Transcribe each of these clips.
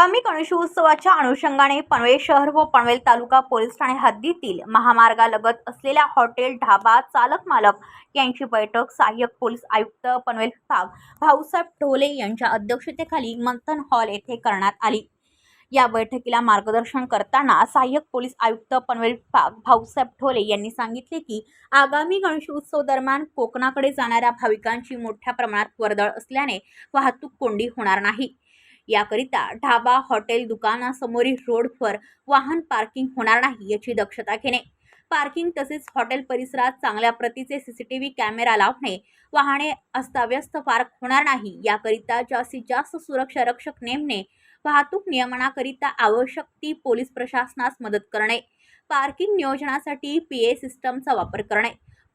आगामी गणेशोत्सवाच्या अनुषंगाने पनवेल शहर व पनवेल तालुका पोलीस ठाणे हद्दीतील महामार्गालगत असलेल्या हॉटेल ढाबा चालक मालक यांची बैठक सहाय्यक पोलीस आयुक्त पनवेल विभाग भाऊसाहेब ढोले यांच्या अध्यक्षतेखाली मंथन हॉल येथे करण्यात आली. या बैठकीला मार्गदर्शन करताना सहाय्यक पोलीस आयुक्त पनवेल विभाग भाऊसाहेब ढोले यांनी सांगितले की आगामी गणेशोत्सव दरम्यान कोकणाकडे जाणाऱ्या भाविकांची मोठ्या प्रमाणात वर्दळ असल्याने वाहतूक कोंडी होणार नाही. याकरिता ढाबा हॉटेल दुकानासमोरील रोडवर वाहन पार्किंग होणार नाही याची दक्षता घेणे. पार्किंग तसेच हॉटेल परिसरात चांगल्या प्रतीचे सीसीटीव्ही कॅमेरा लावणे वाहने अस्ताव्यस्त पार्क होणार नाही. याकरिता जास्तीत जास्त सुरक्षा रक्षक नेमणे वाहतूक नियमनाकरिता आवश्यक ती पोलीस प्रशासनास मदत करणे. पार्किंग नियोजनासाठी पी ए सिस्टमचा वापर करणे.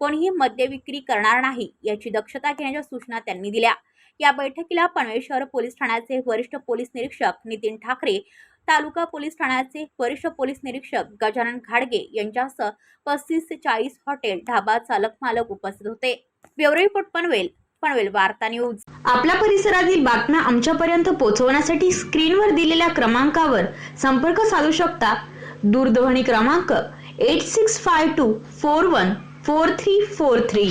कोणीही मद्य विक्री करणार नाही याची दक्षता घेण्याच्या सूचना त्यांनी दिल्या. या बैठकीला पनवेल शहर पोलीस ठाण्याचे वरिष्ठ पोलीस निरीक्षक नितीन ठाकरे तालुका पोलीस ठाण्याचे वरिष्ठ पोलीस निरीक्षक गजानन घाडगे यांच्यासह पस्तीस ते चाळीस हॉटेल ढाबा चालक मालक उपस्थित होते. ब्युरो रिपोर्ट पनवेल पनवेल वार्ता न्यूज. आपल्या परिसरातील बातम्या आमच्यापर्यंत पोहोचवण्यासाठी स्क्रीनवर दिलेल्या क्रमांकावर संपर्क साधू शकता. दूरध्वनी क्रमांक eight six five two four one four three four three.